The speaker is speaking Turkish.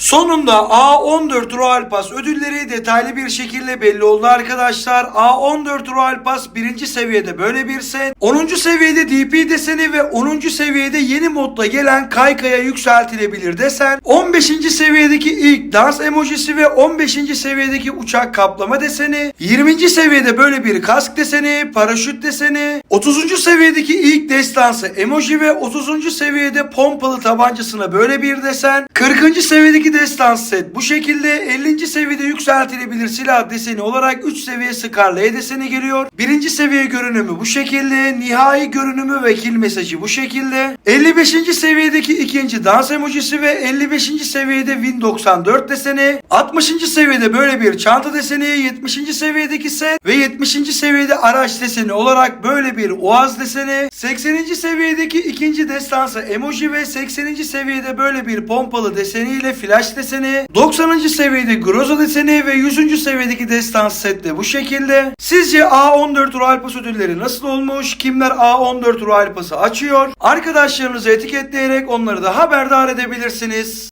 Sonunda A14 Royal Pass ödülleri detaylı bir şekilde belli oldu arkadaşlar. A14 Royal Pass birinci seviyede böyle bir set. 10. seviyede DP deseni ve 10. seviyede yeni modla gelen kaykaya yükseltilebilir desen. 15. seviyedeki ilk dans emojisi ve 15. seviyedeki uçak kaplama deseni. 20. seviyede böyle bir kask deseni, paraşüt deseni. 30. seviyedeki ilk destansı emoji ve 30. seviyede pompalı tabancasına böyle bir desen. 40. seviyedeki destans set bu şekilde 50. seviyede yükseltilebilir silah deseni olarak 3 seviye Scarlet deseni geliyor. 1. seviye görünümü bu şekilde. Nihai görünümü ve kill mesajı bu şekilde. 55. seviyedeki ikinci dans emojisi ve 55. seviyede Win 94 deseni. 60. seviyede böyle bir çanta deseni. 70. seviyedeki set ve 70. seviyede araç deseni olarak böyle bir oğaz deseni. 80. seviyedeki ikinci destansı emoji ve 80. seviyede böyle bir pompalı deseniyle flash deseni. 90. seviyede Groza deseni ve 100. seviyedeki destans set de bu şekilde. Sizce A14 Royal Pass ödülleri nasıl olmuş? Kimler A14 Royal Pass'ı açıyor? Arkadaşlarınızı etiketleyerek onları da haberdar edebilirsiniz.